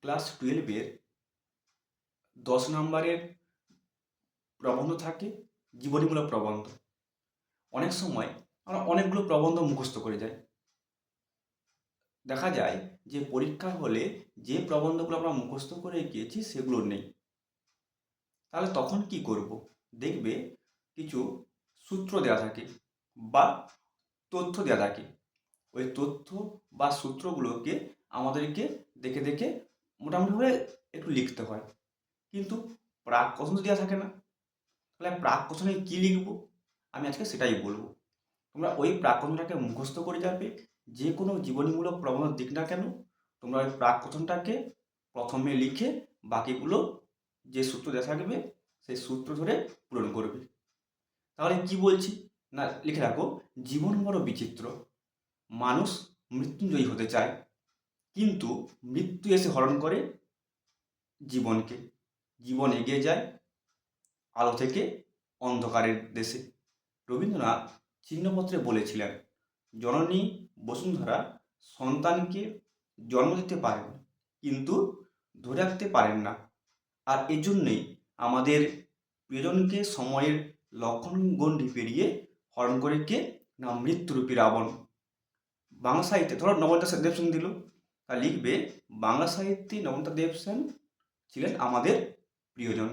Class টুয়েলভের দশ নম্বরের প্রবন্ধ থাকে, জীবনীমূলক প্রবন্ধ। অনেক সময় আমরা অনেকগুলো প্রবন্ধ মুখস্থ করে যাই। দেখা যায় যে পরীক্ষা হলে যে প্রবন্ধগুলো আমরা মুখস্থ করে গিয়েছি সেগুলো নেই। তাহলে তখন কি করব? দেখবে কিছু সূত্র দেওয়া থাকে বা তথ্য দেওয়া থাকে। ওই তথ্য বা সূত্রগুলোকে আমাদেরকে দেখে দেখে মোটামুটিভাবে একটু লিখতে হয়। কিন্তু প্রাক কথন তো দেওয়া থাকে না। তাহলে প্রাক কথনে কী লিখব? আমি আজকে সেটাই বলব। তোমরা ওই প্রাক মুখস্থ করে যাবে, যে কোনো জীবনীমূলক প্রবন্ধ দিক না কেন, তোমরা ওই প্রাক কথনটাকে প্রথমে লিখে বাকিগুলো যে সূত্র দেওয়া থাকবে, সেই সূত্র ধরে পূরণ করবে। তাহলে কি বলছি? না, লিখে রাখো, জীবন বড় বিচিত্র। মানুষ মৃত্যুঞ্জয়ী হতে চায়। কিন্তু মৃত্যু এসে হরণ করে জীবনকে। জীবন এগিয়ে যায় আলো থেকে অন্ধকারের দেশে। রবীন্দ্রনাথ চিহ্নপত্রে বলেছিলেন, জননী বসুন্ধরা সন্তানকে জন্ম দিতে পারেন, কিন্তু ধরে রাখতে পারেন না। আর এজন্যই আমাদের প্রিয়জনকে সময়ের লক্ষণ গণ্ডি পেরিয়ে হরণ করে কে না মৃত্যুরূপী রাবণ। বাংলা সাহিত্যে ধরো নবনীতা দেবসেন দিল। লিখবে বাংলা সাহিত্যে দেব সেন ছিলেন আমাদের প্রিয়জন।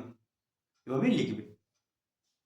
এভাবেই লিখবে।